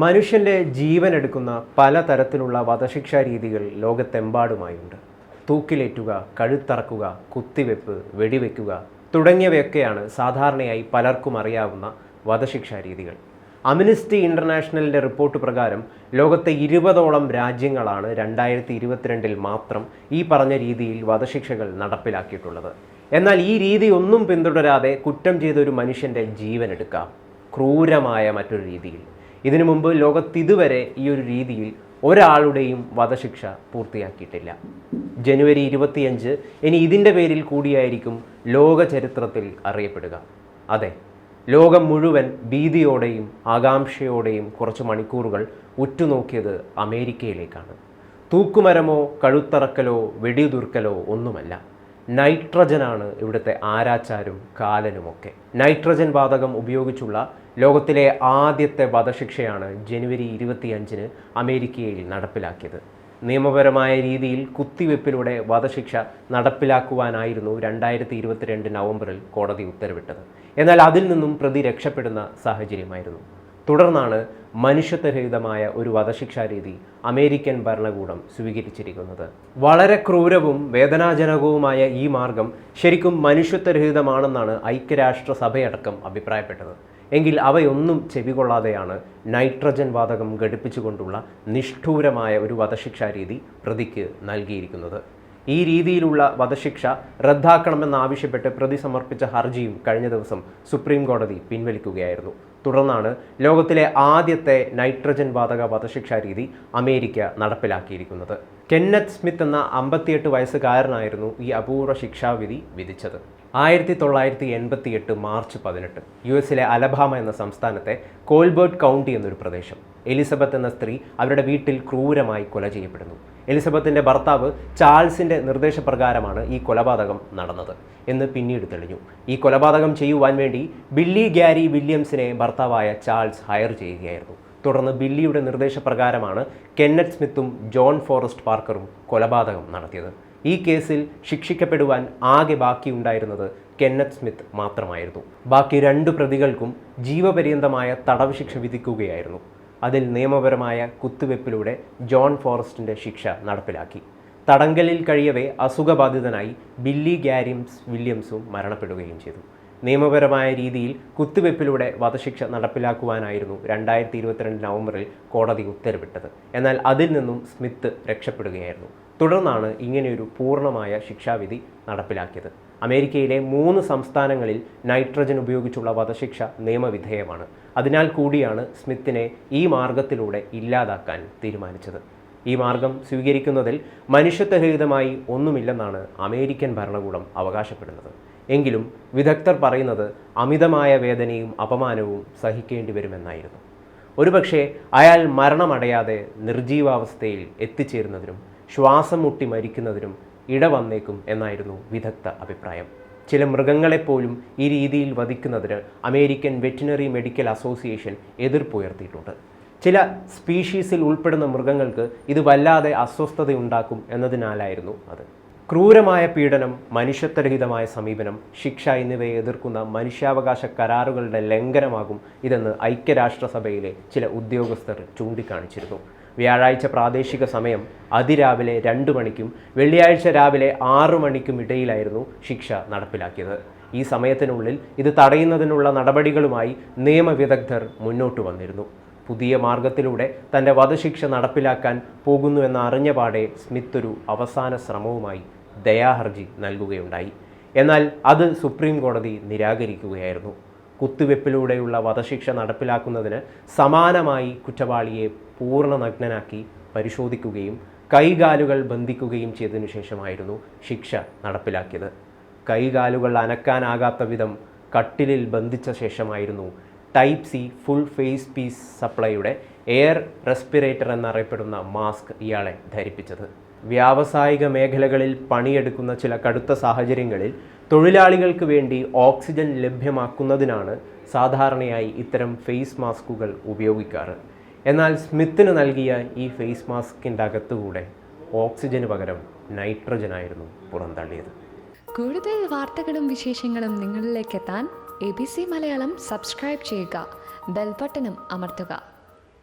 മനുഷ്യന്റെ ജീവൻ എടുക്കുന്ന പലതരത്തിലുള്ള വധശിക്ഷാ രീതികൾ ലോകത്തെമ്പാടുമായുണ്ട്. തൂക്കിലേറ്റുക കഴുത്തറക്കുക കുത്തിവെപ്പ് വെടിവെക്കുക തുടങ്ങിയവയൊക്കെയാണ് സാധാരണയായി പലർക്കും അറിയാവുന്ന വധശിക്ഷാ രീതികൾ. അമിനിസ്റ്റി ഇന്റർനാഷണലിന്റെ റിപ്പോർട്ട് പ്രകാരം ലോകത്തെ ഇരുപതോളം രാജ്യങ്ങളാണ് രണ്ടായിരത്തി ഇരുപത്തിരണ്ടിൽ മാത്രം ഈ പറഞ്ഞ രീതിയിൽ വധശിക്ഷകൾ നടപ്പിലാക്കിയിട്ടുള്ളത്. എന്നാൽ ഈ രീതി ഒന്നും പിന്തുടരാതെ കുറ്റം ചെയ്ത ഒരു മനുഷ്യന്റെ ജീവൻ എടുക്കാം ക്രൂരമായ മറ്റൊരു രീതിയിൽ. ഇതിനു മുമ്പ് ലോകത്ത് ഇതുവരെ ഈ ഒരു രീതിയിൽ ഒരാളുടെയും വധശിക്ഷ പൂർത്തിയാക്കിയിട്ടില്ല. ജനുവരി ഇരുപത്തിയഞ്ച് ഇനി ഇതിന്റെ പേരിൽ കൂടിയായിരിക്കും ലോക ചരിത്രത്തിൽ അറിയപ്പെടുക. അതെ ലോകം മുഴുവൻ ഭീതിയോടെയും ആകാംക്ഷയോടെയും കുറച്ച് മണിക്കൂറുകൾ ഉറ്റുനോക്കിയത് അമേരിക്കയിലേക്കാണ്. തൂക്കുമരമോ കഴുത്തറക്കലോ വെടിയുതിർക്കലോ ഒന്നുമല്ല. നൈട്രജനാണ് ഇവിടുത്തെ ആരാച്ചാരും കാലനുമൊക്കെ. നൈട്രജൻ വാതകം ഉപയോഗിച്ചുള്ള ലോകത്തിലെ ആദ്യത്തെ വധശിക്ഷയാണ് ജനുവരി ഇരുപത്തിയഞ്ചിന് അമേരിക്കയിൽ നടപ്പിലാക്കിയത്. നിയമപരമായ രീതിയിൽ കുത്തിവെപ്പിലൂടെ വധശിക്ഷ നടപ്പിലാക്കുവാനായിരുന്നു രണ്ടായിരത്തി ഇരുപത്തിരണ്ട് നവംബറിൽ കോടതി ഉത്തരവിട്ടത്. എന്നാൽ അതിൽ നിന്നും പ്രതി രക്ഷപ്പെടുന്ന സാഹചര്യമായിരുന്നു. തുടർന്നാണ് മനുഷ്യത്വരഹിതമായ ഒരു വധശിക്ഷാ രീതി അമേരിക്കൻ ഭരണകൂടം സ്വീകരിച്ചിരിക്കുന്നത്. വളരെ ക്രൂരവും വേദനാജനകവുമായ ഈ മാർഗം ശരിക്കും മനുഷ്യത്വരഹിതമാണെന്നാണ് ഐക്യരാഷ്ട്രസഭയടക്കം അഭിപ്രായപ്പെട്ടത്. എങ്കിൽ അവയൊന്നും ചെവികൊള്ളാതെയാണ് നൈട്രജൻ വാതകം ഘടിപ്പിച്ചുകൊണ്ടുള്ള നിഷ്ഠൂരമായ ഒരു വധശിക്ഷാ രീതി പ്രതിക്ക് നൽകിയിരിക്കുന്നത്. ഈ രീതിയിലുള്ള വധശിക്ഷ റദ്ദാക്കണമെന്നാവശ്യപ്പെട്ട് പ്രതി സമർപ്പിച്ച ഹർജിയും കഴിഞ്ഞ ദിവസം സുപ്രീം കോടതി പിൻവലിക്കുകയായിരുന്നു. തുടർന്നാണ് ലോകത്തിലെ ആദ്യത്തെ നൈട്രജൻ വാതക വധശിക്ഷാ രീതി അമേരിക്ക നടപ്പിലാക്കിയിരിക്കുന്നത്. കെന്നത്ത് സ്മിത്ത് എന്ന അമ്പത്തിയെട്ട് വയസ്സുകാരനായിരുന്നു ഈ അപൂർവ ശിക്ഷാവിധി വിധിച്ചത്. ആയിരത്തി തൊള്ളായിരത്തി എൺപത്തിയെട്ട് മാർച്ച് പതിനെട്ട് യു എസിലെ അലബാമ എന്ന സംസ്ഥാനത്തെ കോൾബേർട്ട് കൗണ്ടി എന്നൊരു പ്രദേശം. എലിസബത്ത് എന്ന സ്ത്രീ അവരുടെ വീട്ടിൽ ക്രൂരമായി കൊല ചെയ്യപ്പെടുന്നു. എലിസബത്തിന്റെ ഭർത്താവ് ചാൾസിന്റെ നിർദ്ദേശപ്രകാരമാണ് ഈ കൊലപാതകം നടന്നത് എന്ന് പിന്നീട് തെളിഞ്ഞു. ഈ കൊലപാതകം ചെയ്യുവാൻ വേണ്ടി ബില്ലി ഗ്യാരി വില്യംസിനെ ഭർത്താവായ ചാൾസ് ഹയർ ചെയ്യുകയായിരുന്നു. തുടർന്ന് ബില്ലിയുടെ നിർദ്ദേശപ്രകാരമാണ് കെന്നറ്റ് സ്മിത്തും ജോൺ ഫോറസ്റ്റ് പാർക്കറും കൊലപാതകം നടത്തിയത്. ഈ കേസിൽ ശിക്ഷിക്കപ്പെടുവാൻ ആകെ ബാക്കിയുണ്ടായിരുന്നത് കെന്നത്ത് സ്മിത്ത് മാത്രമായിരുന്നു. ബാക്കി രണ്ട് പ്രതികൾക്കും ജീവപര്യന്തമായ തടവ് ശിക്ഷ വിധിക്കുകയായിരുന്നു. അതിൽ നിയമപരമായ കുത്തുവെപ്പിലൂടെ ജോൺ ഫോറസ്റ്റിന്റെ ശിക്ഷ നടപ്പിലാക്കി. തടങ്കലിൽ കഴിയവേ അസുഖബാധിതനായി ബില്ലി ഗാരിംസ് വില്യംസും മരണപ്പെടുകയും ചെയ്തു. നിയമപരമായ രീതിയിൽ കുത്തിവെപ്പിലൂടെ വധശിക്ഷ നടപ്പിലാക്കുവാനായിരുന്നു രണ്ടായിരത്തി ഇരുപത്തിരണ്ട് നവംബറിൽ കോടതി ഉത്തരവിട്ടത്. എന്നാൽ അതിൽ നിന്നും സ്മിത്ത് രക്ഷപ്പെടുകയായിരുന്നു. തുടർന്നാണ് ഇങ്ങനെയൊരു പൂർണമായ ശിക്ഷാവിധി നടപ്പിലാക്കിയത്. അമേരിക്കയിലെ മൂന്ന് സംസ്ഥാനങ്ങളിൽ നൈട്രജൻ ഉപയോഗിച്ചുള്ള വധശിക്ഷ നിയമവിധേയമാണ്. അതിനാൽ കൂടിയാണ് സ്മിത്തിനെ ഈ മാർഗത്തിലൂടെ ഇല്ലാതാക്കാൻ തീരുമാനിച്ചത്. ഈ മാർഗം സ്വീകരിക്കുന്നതിൽ മനുഷ്യത്വരഹിതമായി ഒന്നുമില്ലെന്നാണ് അമേരിക്കൻ ഭരണകൂടം അവകാശപ്പെടുന്നത്. എങ്കിലും വിദഗ്ധർ പറയുന്നത് അമിതമായ വേദനയും അപമാനവും സഹിക്കേണ്ടി വരുമെന്നായിരുന്നു ഒരുപക്ഷെ അയാൾ മരണമടയാതെ നിർജീവാവസ്ഥയിൽ എത്തിച്ചേരുന്നതിനും ശ്വാസം മുട്ടി മരിക്കുന്നതിനും ഇടവന്നേക്കും എന്നായിരുന്നു വിദഗ്ധ അഭിപ്രായം. ചില മൃഗങ്ങളെപ്പോലും ഈ രീതിയിൽ വധിക്കുന്നതിന് അമേരിക്കൻ വെറ്റിനറി മെഡിക്കൽ അസോസിയേഷൻ എതിർപ്പുയർത്തിയിട്ടുണ്ട്. ചില സ്പീഷീസിൽ ഉൾപ്പെടുന്ന മൃഗങ്ങൾക്ക് ഇത് വല്ലാതെ അസ്വസ്ഥതയുണ്ടാക്കും എന്നതിനാലായിരുന്നു അത്. ക്രൂരമായ പീഡനം മനുഷ്യത്വരഹിതമായ സമീപനം ശിക്ഷ എന്നിവയെ എതിർക്കുന്ന മനുഷ്യാവകാശ കരാറുകളുടെ ലംഘനമാകും ഇതെന്ന് ഐക്യരാഷ്ട്രസഭയിലെ ചില ഉദ്യോഗസ്ഥർ ചൂണ്ടിക്കാണിച്ചിരുന്നു. വ്യാഴാഴ്ച പ്രാദേശിക സമയം അതിരാവിലെ രണ്ട് മണിക്കും വെള്ളിയാഴ്ച രാവിലെ ആറു മണിക്കും ഇടയിലായിരുന്നു ശിക്ഷ നടപ്പിലാക്കിയത്. ഈ സമയത്തിനുള്ളിൽ ഇത് തടയുന്നതിനുള്ള നടപടികളുമായി നിയമവിദഗ്ധർ മുന്നോട്ട് വന്നിരുന്നു. പുതിയ മാർഗത്തിലൂടെ തന്റെ വധശിക്ഷ നടപ്പിലാക്കാൻ പോകുന്നുവെന്ന് അറിഞ്ഞ പാടെ സ്മിത്ത് ഒരു അവസാന ശ്രമവുമായി ദയാഹർജി നൽകുകയുണ്ടായി. എന്നാൽ അത് സുപ്രീം കോടതി നിരാകരിക്കുകയായിരുന്നു. കുത്തുവെപ്പിലൂടെയുള്ള വധശിക്ഷ നടപ്പിലാക്കുന്നതിന് സമാനമായി കുറ്റവാളിയെ പൂർണ നഗ്നനാക്കി പരിശോധിക്കുകയും കൈകാലുകൾ ബന്ധിക്കുകയും ചെയ്തതിനു ശേഷമായിരുന്നു ശിക്ഷ നടപ്പിലാക്കിയത്. കൈകാലുകൾ അനക്കാനാകാത്ത വിധം കട്ടിലിൽ ബന്ധിച്ച ശേഷമായിരുന്നു type C full face piece സപ്ലൈയുടെ air respirator എന്നറിയപ്പെടുന്ന മാസ്ക് ഇയാളെ ധരിപ്പിച്ചത്. വ്യാവസായിക മേഖലകളിൽ പണിയെടുക്കുന്ന ചില കടുത്ത സാഹചര്യങ്ങളിൽ തൊഴിലാളികൾക്ക് വേണ്ടി ഓക്സിജൻ ലഭ്യമാക്കുന്നതിനാണ് സാധാരണയായി ഇത്തരം ഫേസ് മാസ്കുകൾ ഉപയോഗിക്കാറ്. എന്നാൽ സ്മിത്തിന് നൽകിയ ഈ ഫേസ് മാസ്കിന്റെ അകത്തുകൂടെ ഓക്സിജന് പകരം നൈട്രജനായിരുന്നു പുറന്തള്ളിയത്. കൂടുതൽ വാർത്തകളും വിശേഷങ്ങളും നിങ്ങളിലേക്ക് എത്താൻ A B C Malayalam subscribe ചെയ്യുക. ബെൽബട്ടനും അമർത്തുക.